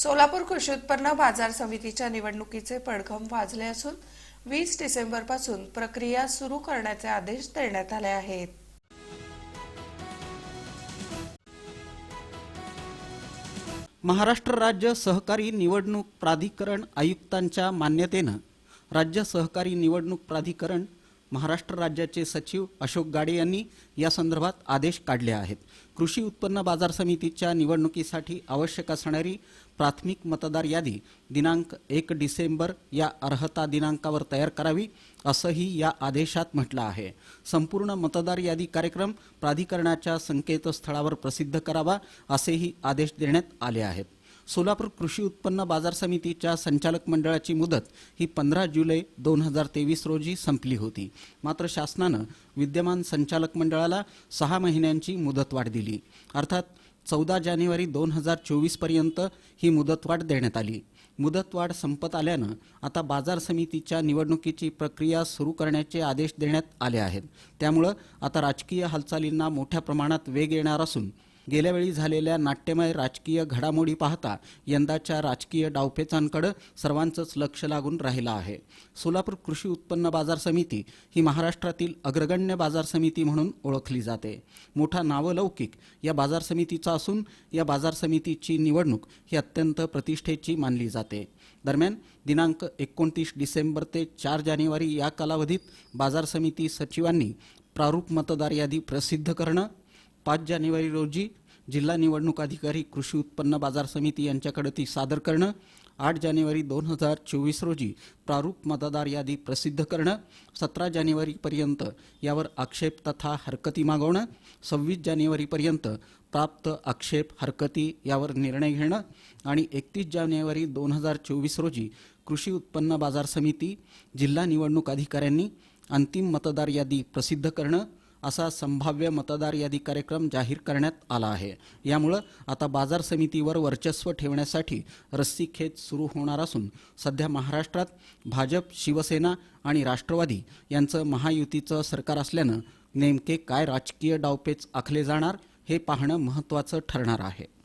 सोलापूर कृषी उत्पन्न बाजार समितीच्या निवडणुकीचे पडघम वाजले असून वीस डिसेंबरपासून प्रक्रिया सुरू करण्याचे आदेश देण्यात आले आहेत. महाराष्ट्र राज्य सहकारी निवडणूक प्राधिकरण आयुक्तांच्या मान्यतेनं राज्य सहकारी निवडणूक प्राधिकरण महाराष्ट्र राज्याचे सचिव अशोक गाडे यांनी या संदर्भात आदेश काढले आहेत. कृषी उत्पन्न बाजार समितीच्या निवडणुकीसाठी आवश्यक असणारी प्राथमिक मतदार यादी दिनांक एक डिसेंबर या अर्हता दिनांकावर तयार करावी असंही या आदेशात म्हटलं आहे. संपूर्ण मतदार यादी कार्यक्रम प्राधिकरणाच्या संकेतस्थळावर प्रसिद्ध करावा असेही आदेश देण्यात आले आहेत. सोलापूर कृषी उत्पन्न बाजार समितीच्या संचालक मंडळाची मुदत ही पंधरा जुलै दोन हजार तेवीस रोजी संपली होती. मात्र शासनानं विद्यमान संचालक मंडळाला सहा महिन्यांची मुदतवाढ दिली. अर्थात चौदा जानेवारी दोन हजार चोवीसपर्यंत ही मुदतवाढ देण्यात आली. मुदतवाढ संपत आल्यानं आता बाजार समितीच्या निवडणुकीची प्रक्रिया सुरू करण्याचे आदेश देण्यात आले आहेत. त्यामुळं आता राजकीय हालचालींना मोठ्या प्रमाणात वेग येणार असून गेल्या वेळी झालेल्या नाट्यमय राजकीय घडामोडी पाहता यंदाच्या राजकीय डावपेचांकडे सर्वांचंच लक्ष लागून राहिलं आहे. सोलापूर कृषी उत्पन्न बाजार समिती ही महाराष्ट्रातील अग्रगण्य बाजार समिती म्हणून ओळखली जाते. मोठा नावलौकिक या बाजार समितीचा असून या बाजार समितीची निवडणूक ही अत्यंत प्रतिष्ठेची मानली जाते. दरम्यान दिनांक एकोणतीस डिसेंबर ते चार जानेवारी या कालावधीत बाजार समिती सचिवांनी प्रारूप मतदार यादी प्रसिद्ध करणं पाच जानेवारी रोजी जिल्हा निवडणूक अधिकारी कृषी उत्पन्न बाजार समिती यांच्याकडे ती सादर करणं आठ जानेवारी दोन हजार चोवीस रोजी प्रारूप मतदार यादी प्रसिद्ध करणं सतरा जानेवारीपर्यंत यावर आक्षेप तथा हरकती मागवणं सव्वीस जानेवारीपर्यंत प्राप्त आक्षेप हरकती यावर निर्णय घेणं आणि एकतीस जानेवारी दोन हजार चोवीस रोजी कृषी उत्पन्न बाजार समिती जिल्हा निवडणूक अधिकाऱ्यांनी अंतिम मतदार यादी प्रसिद्ध करणं असा संभाव्य मतदार यादी कार्यक्रम जाहीर करण्यात आला आहे. यामुळं आता बाजार समितीवर वर्चस्व ठेवण्यासाठी रस्सीखेच सुरू होणार असून सध्या महाराष्ट्रात भाजप शिवसेना आणि राष्ट्रवादी यांचं महायुतीचं सरकार असल्यानं नेमके काय राजकीय डावपेच आखले जाणार हे पाहणं महत्त्वाचं ठरणार आहे.